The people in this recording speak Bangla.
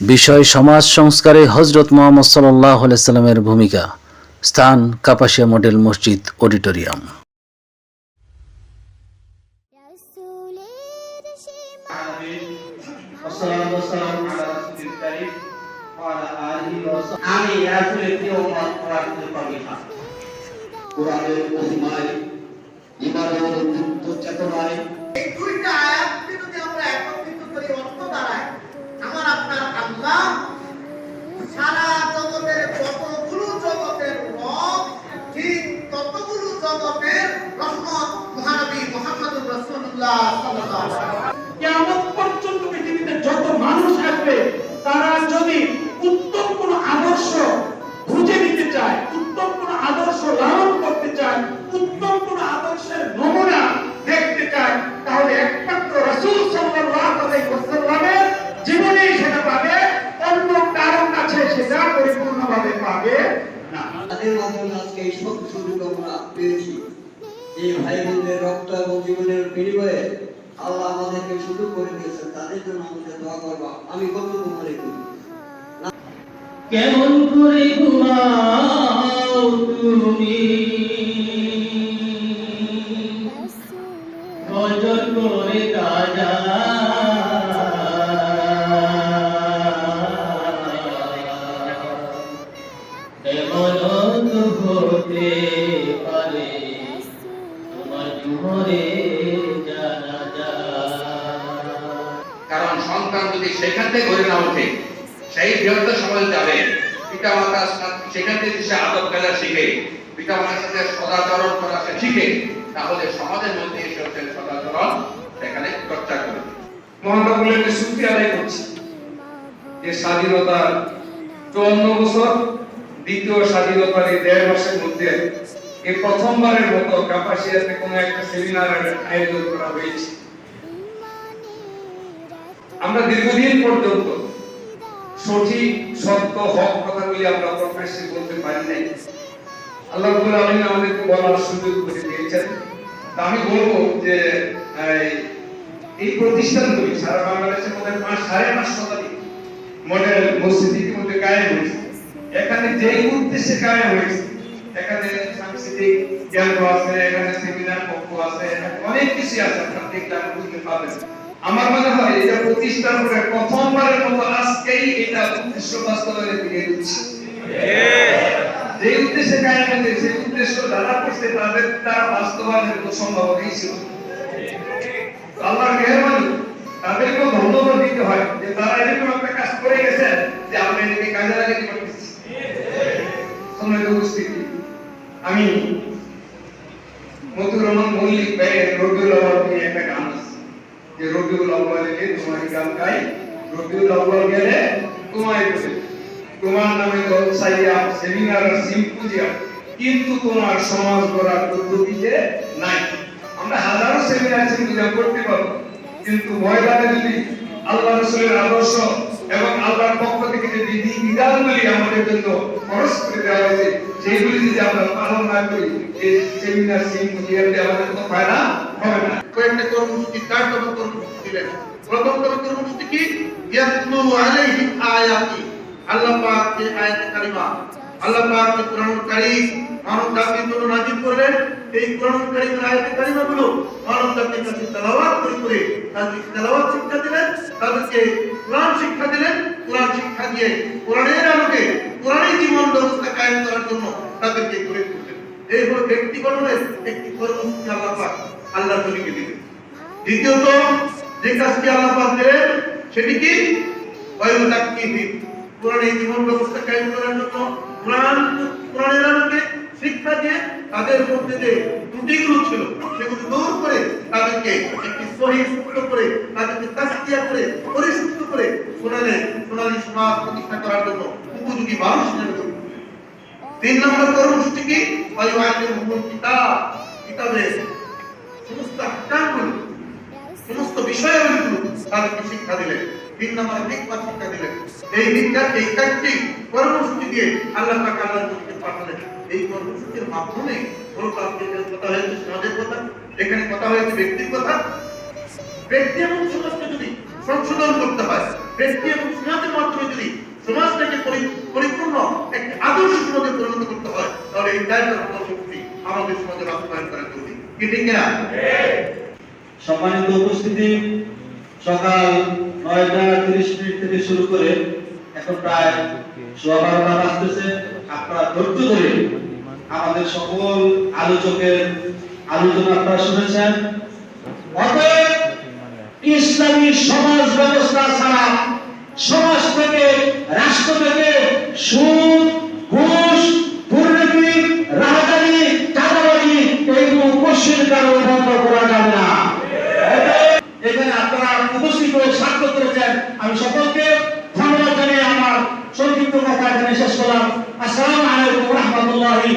বিষয় সমাজ সংস্কারে হজরত মোহাম্মদ সাল্লামের ভূমিকা। স্থান কাপাসিয়া মডেল মসজিদ অডিটোরিয়াম। আমি রাসূলের প্রিয় উম্মত রাসূলের কলিফা কোরআনের মহিমায় ইমানের উদ্দীপ্ত চেতনায় এই দুইটা আয়াতকে যদি আমরা একত্রিত করি, অর্থ দাঁড়ায়। আমার আপনার আল্লাহ সারা জগতের কতগুলো জগতের রব, ঠিক ততগুলো জগতের রহমত মহানবী মোহাম্মদুর রাসূলুল্লাহ ভাই রক্ত এবং জীবনের বিনিময়ে আল্লাহ আমাদেরকে সুযোগ করে দিয়েছেন, তাদের জন্য আমাদের দোয়া আমি মনে কেমন করে ঘুমাও তুমি? তো কারণ সন্তান যদি সেখান থেকে না ওঠে, সেই যাবে। পিতা সেখান থেকে সে আদব শিখে পিতা মাতার সাথে সদাচরণ করা সে শিখে, তাহলে সমাজের মধ্যে এসে হচ্ছে সদাচরণ, সেখানে চর্চা আদায় করছি। যে স্বাধীনতার চুয়ান্ন বছর দ্বিতীয় স্বাধীনতার এই দেড় মাসের মধ্যে এই প্রথমবারের মতো কাপাসিয়াতে কোনো একটা সেমিনারের আয়োজন করা হয়েছে। আমরা দীর্ঘদিন পর্যন্ত সঠিক, সত্য, হক কথাগুলি আমরা প্রকাশ্যে বলতে পারি নাই। আল্লাহ রাব্বুল আলামিন আমাদেরকে বলার সুযোগ করে দিয়েছেন। আমি বলব যে এই প্রতিষ্ঠানগুলি সারা বাংলাদেশের মধ্যে পাঁচ, সাড়ে পাঁচ শতাধিক মডেল মসজিদ ইতিমধ্যে কায়েম হয়েছে। এখানে যেই উদ্দেশ্যে কায়েম হয়েছে, এখানে সাংস্কৃতিক কেন্দ্র আছে, এখানে সেমিনার কক্ষ আছে অনেক কিছু আছে, আপনারা বুঝতে পারবেন। আমার মনে হয় এটা প্রতিষ্ঠার পরে প্রথমবারের মতো আজকেই এটা উদ্দেশ্য বাস্তবায়নের দিকে এগোচ্ছে। যে উদ্দেশ্যে কায়েম হয়েছে, সেই উদ্দেশ্য যারা করছে, তাদের তারা বাস্তবায়নের কোনো সম্ভাবনাই ছিল না। আল্লাহর মেহরবানি, তাদেরকেও ধন্যবাদ দিতে হয় যে তারা এরকম একটা কাজ করে গেছেন যে আমরা এটাকে কাজে লাগাতে পারতেছি। সম্মানিত উপস্থিতি। আমি মতুর রহমান মল্লিক ভাইয়ের রবিউল আওয়াল নিয়ে একটা গান আছে। যে রবিউল আওয়াল এলে তোমার গান গাই। রবিউল আওয়াল গেলে তোমায় বলে। তোমার নামে সাইয়া সেমিনার সিম্পোজিয়াম কিন্তু তোমার সমাজ গড়ার পদ্ধতিতে নাই। আমরা হাজারো সেমিনার সিম্পোজিয়াম করতে পারব। কিন্তু ময়দানে যদি আল্লাহ রসুলের আদর্শ এবং আল্লাহর পক্ষ থেকে যে বিধি বিধানগুলি আমাদের জন্য খরচ দেওয়া হয়েছে সেইগুলি যদি আমরা পালন না করি এই সেমিনার সিম্পোজিয়ামে আমাদের কোনো ফায়দা হবে না। কয়েকটা কর্মসূচি চারটা কর্মসূচি দিলেন প্রথম কর্মসূচি কি? ইয়াতলু আলাইহিম আয়াতি। আল্লাহ পাক যে আয়াতে কারিমা। আল্লাহ পাক যে কোরআনুল কারীম মানব জাতির জন্য নাযিল করলেন এই কোরআনুল কারীমের আয়াতে কারিমাগুলো মানব জাতির কাছে তেলাওয়াত করে করে তাদেরকে তেলাওয়াত শিক্ষা দিলেন, তাদেরকে কোরআন শিক্ষা দিলেন, কোরআন শিক্ষা দিয়ে কোরআনের আলোকে কোরআনের জীবন ব্যবস্থা কায়েম করার জন্য তাদেরকে গড়ে তুললেন। এই হলো ব্যক্তি গঠনের একটি কর্মসূচি আল্লাহ পাক আল্লাহ নবীকে দিলেন। দ্বিতীয়ত, যে কাজটি আল্লাহ পাক দিলেন, সেটি কি? কোরআনের জীবন ব্যবস্থা কায়েম করার জন্য কোরআন, কোরআনের আলোকে শিক্ষা দিয়ে তাদের মধ্যে যে ত্রুটিগুলো ছিল, সেগুলো দূর করে তাদেরকে একটি সহি সূত্র করে, তাদেরকে তাস্কিয়া করে, পরিশুদ্ধ করে সোনালে সোনালী সমাজ প্রতিষ্ঠা করার জন্য উপযোগী মানুষ হিসেবে তিন নম্বর কর্মসূচি কি? কিতাব। কিতাবের সমস্ত আহকামগুলো সমস্ত বিষয়গুলো তাদেরকে শিক্ষা দিলেন। তিন নম্বর হিকমত শিক্ষা দিলেন। এই হিকমত এই চারটি কর্মসূচি দিয়ে আল্লাহ পাক আল্লাহর নবীকে পাঠালেন। এই কর্মসূচির মাধ্যমে গণতান্ত্রিক কথা হয়েছে, সমাজের কথা, এখানে কথা হয়েছে ব্যক্তির কথা। ব্যক্তি এবং সমাজকে যদি সংশোধন করতে হয়, ব্যক্তি এবং সমাজের মাধ্যমে যদি সমাজটাকে পরি- পরিপূর্ণ একটি আদর্শ সমাজে পরিণত করতে হয়, তাহলে এই দায়িত্ব শক্তি আমাদের সমাজে বাস্তবায়ন করা জরুরি। কি ঠিক না সম্মানিত উপস্থিতি সকাল নয়টা তিরিশ মিনিট থেকে শুরু করে এখন প্রায় সোয়া বারোটা বাজতেছে আপনারা ধৈর্য ধরে আমাদের সকল আলোচকের আলোচনা আপনারা শুনেছেন। অতএব ইসলামী সমাজ ব্যবস্থা ছাড়া সমাজ থেকে, রাষ্ট্র থেকে ঘুষ আমি সকলকে ধন্যবাদ জানিয়ে আমার সংক্ষিপ্ত কথা এখানে শেষ করলাম আসসালামু আলাইকুম রহমতুল্লাহি